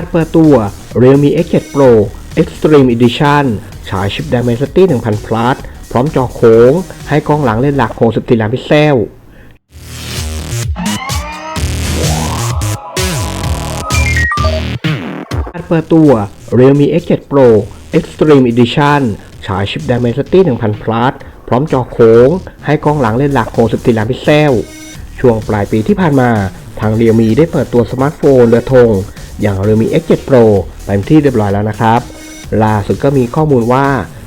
การเปิดตัว Realme X7 Pro Extreme Edition ฉายชิป Dimensity 1000 Plus พร้อมจอโค้ง ให้กล้องหลังเลนส์หลัก 64 ล้านพิกเซล การเปิดตัว Realme X7 Pro Extreme Edition ฉายชิป Dimensity 1000 Plus พร้อมจอโค้ง ให้กล้องหลังเลนส์หลัก 64 ล้านพิกเซล ช่วงปลายปีที่ผ่านมา ทาง Realme ได้เปิดตัวสมาร์ทโฟนเรือธง อย่าง Realme X7 Pro เป็นที่เรียบร้อยแล้วนะครับ ล่าสุดก็มีข้อมูลว่า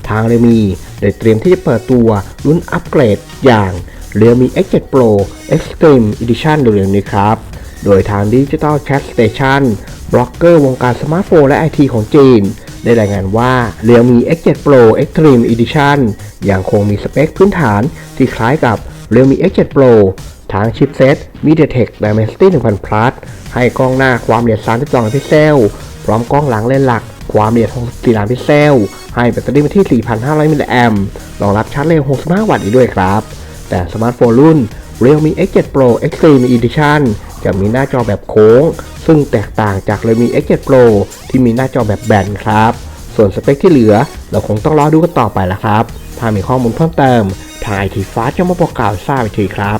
ทาง Realme ได้เตรียมที่จะเปิดตัวรุ่นอัปเกรดอย่าง Realme X7 Pro Extreme Edition เร็วๆนี้ครับ โดยทาง Digital Chat Station บล็อกเกอร์วงการสมาร์ทโฟนและไอทีของจีน ได้รายงานว่า Realme X7 Pro Extreme Edition ยังคงมีสเปคพื้นฐานที่คล้ายกับ Realme X7 Pro ทางชิปเซต MediaTek Dimensity 1000 Plus ให้กล้องหน้าความละเอียด 32 ล้านพิกเซล พร้อมกล้องหลังเลนหลัก ความละเอียด 64 ล้านพิกเซล ให้แบตเตอรี่มาที่ 4,500 มิลลิแอมรองรับชาร์จเร็ว 65 วัตต์อีกด้วยครับ แต่สมาร์ทโฟนรุ่น Realme X7 Pro Extreme Edition จะมีหน้าจอแบบโค้ง ซึ่งแตกต่างจาก Realme X7 Pro ที่มีหน้าจอแบบแบนครับ ส่วนสเปคที่เหลือ เราคงต้องรอดูกันต่อไปละครับ ถ้ามีข้อมูลเพิ่มเติมทางไอทีฟ้าจะมาบอกกล่าวทราบอีกทีครับ